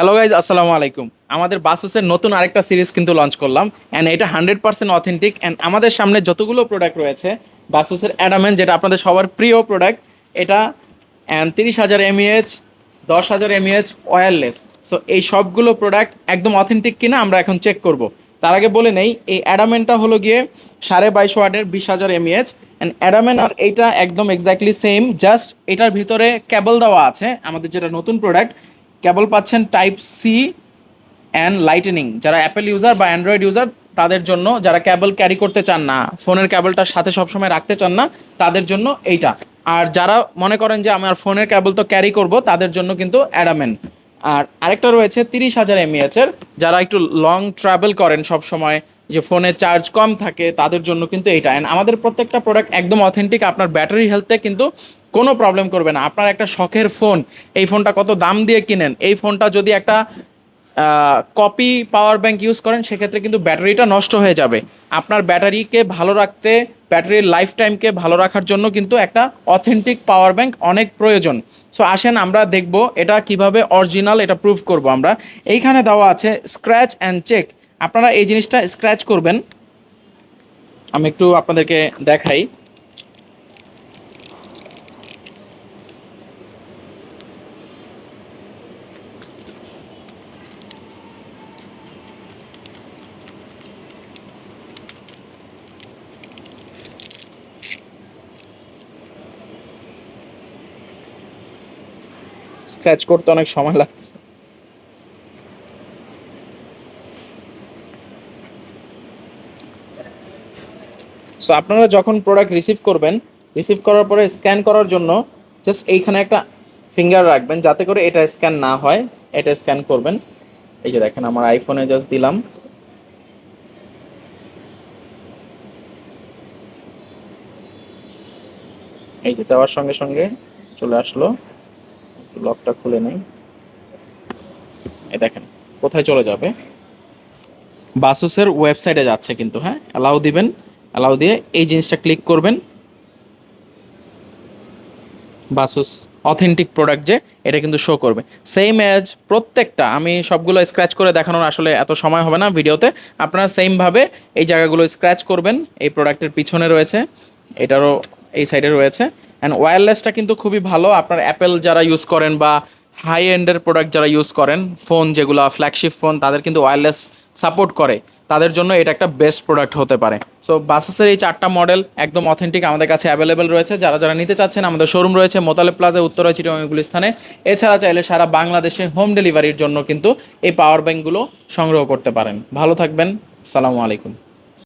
Hello guys আসসালামু আলাইকুম। আমাদের বাসুসের নতুন আরেকটা সিরিজ কিন্তু লঞ্চ করলাম অ্যান্ড এটা হান্ড্রেড পার্সেন্ট অথেন্টিক অ্যান্ড আমাদের সামনে যতগুলো প্রোডাক্ট রয়েছে বাসুসের অ্যাডামেন যেটা আপনাদের সবার প্রিয় প্রোডাক্ট এটা অ্যান্ড তিরিশ হাজার এমইএইচ দশ হাজার এমইএইচ ওয়্যারলেস সো এই সবগুলো প্রোডাক্ট একদম অথেন্টিক কিনা আমরা এখন চেক করব। তার আগে বলে নেই, এই অ্যাডামেনটা হলো গিয়ে সাড়ে বাইশ ওয়ার্ডের বিশ হাজার এমইএইচ অ্যান্ড অ্যাডামেন আর এইটা একদম এক্স্যাক্টলি সেম জাস্ট এটার ভিতরে কেবল দেওয়া আছে, আমাদের যেটা নতুন প্রোডাক্ট কেবল পাচ্ছেন টাইপ সি অ্যান্ড লাইটেনিং যারা অ্যাপেল ইউজার বা অ্যান্ড্রয়েড ইউজার তাদের জন্য, যারা ক্যাবল ক্যারি করতে চান না ফোনের ক্যাবলটার সাথে সবসময় রাখতে চান না, তাদের জন্য এইটা। আর যারা মনে করেন যে আমার ফোনের ক্যাবল তো ক্যারি করব, তাদের জন্য কিন্তু অ্যাডামেন আর আরেকটা রয়েছে তিরিশ হাজার এমএএচের যারা একটু লং ট্রাভেল করেন সব সময় যে ফোনে চার্জ কম থাকে, তাদের জন্য কিন্তু এইটা। অ্যান্ড আমাদের প্রত্যেকটা প্রোডাক্ট একদম অথেন্টিক আপনার ব্যাটারি হেলথে কিন্তু কোনো প্রবলেম করবে না। আপনার একটা শখের ফোন এই ফোনটা কত দাম দিয়ে কিনেন, এই ফোনটা যদি একটা কপি পাওয়ার ব্যাংক ইউজ করেন, সেক্ষেত্রে কিন্তু ব্যাটারিটা নষ্ট হয়ে যাবে। আপনার ব্যাটারিকে ভালো রাখতে, ব্যাটারির লাইফ টাইমকে ভালো রাখার জন্য কিন্তু একটা অথেন্টিক পাওয়ার ব্যাংক অনেক প্রয়োজন। সো আসেন আমরা দেখব এটা কীভাবে অরিজিনাল এটা প্রুভ করব আমরা। এইখানে দেওয়া আছে স্ক্র্যাচ অ্যান্ড চেক আপনারা এই জিনিসটা স্ক্র্যাচ করবেন। আমি একটু আপনাদেরকে দেখাই। স্ক্র্যাচ করতে অনেক সময় লাগতেছে সো আপনারা যখন প্রোডাক্ট রিসিভ করবেন রিসিভ করার পরে স্ক্যান করার জন্য জাস্ট এইখানে একটা ফিঙ্গার রাখবেন যাতে করে এটা স্ক্যান না হয়, এটা স্ক্যান করবেন। এই যে দেখেন, আমার আইফোনে জাস্ট দিলাম। এই যে দেওয়ার সঙ্গে সঙ্গে চলে আসলো। লকটা খুলে নেই। দেখেন, কোথায় চলে যাবে? বাসুসের ওয়েবসাইটে যাচ্ছে কিন্তু হ্যাঁ? অ্যালাউ দিবেন অ্যালাউ দিয়ে এই জিনিসটা ক্লিক করবেন। বাসুস অথেন্টিক প্রোডাক্ট যে, এটা কিন্তু শো করবে। সেম অ্যাজ প্রত্যেকটা, আমি সবগুলো স্ক্র্যাচ করে দেখানোর আসলে এত সময় হবে না ভিডিওতে। আপনারা সেমভাবে এই জায়গাগুলো স্ক্র্যাচ করবেন, এই প্রোডাক্টের পিছনে রয়েছে। এটারও এই সাইডে রয়েছে। অ্যান্ড ওয়্যারলেসটা কিন্তু খুবই ভালো। আপনার অ্যাপেল যারা ইউজ করেন বা হাই এন্ডের প্রোডাক্ট যারা ইউজ করেন ফোন যেগুলো ফ্ল্যাগশিপ ফোন তাদের কিন্তু ওয়্যারলেস সাপোর্ট করে। তাদের জন্য এটা একটা বেস্ট প্রোডাক্ট হতে পারে। সো বাসুসের এই চারটা মডেল একদম অথেন্টিক আমাদের কাছে অ্যাভেলেবেল রয়েছে। যারা যারা নিতে চাচ্ছেন, আমাদের শোরুম রয়েছে মোতালেব প্লাজা উত্তরা চিটংগুলি স্থানে। এছাড়া চাইলে সারা বাংলাদেশে হোম ডেলিভারির জন্য কিন্তু এই পাওয়ার ব্যাঙ্কগুলো সংগ্রহ করতে পারেন। ভালো থাকবেন। সালামু আলাইকুম।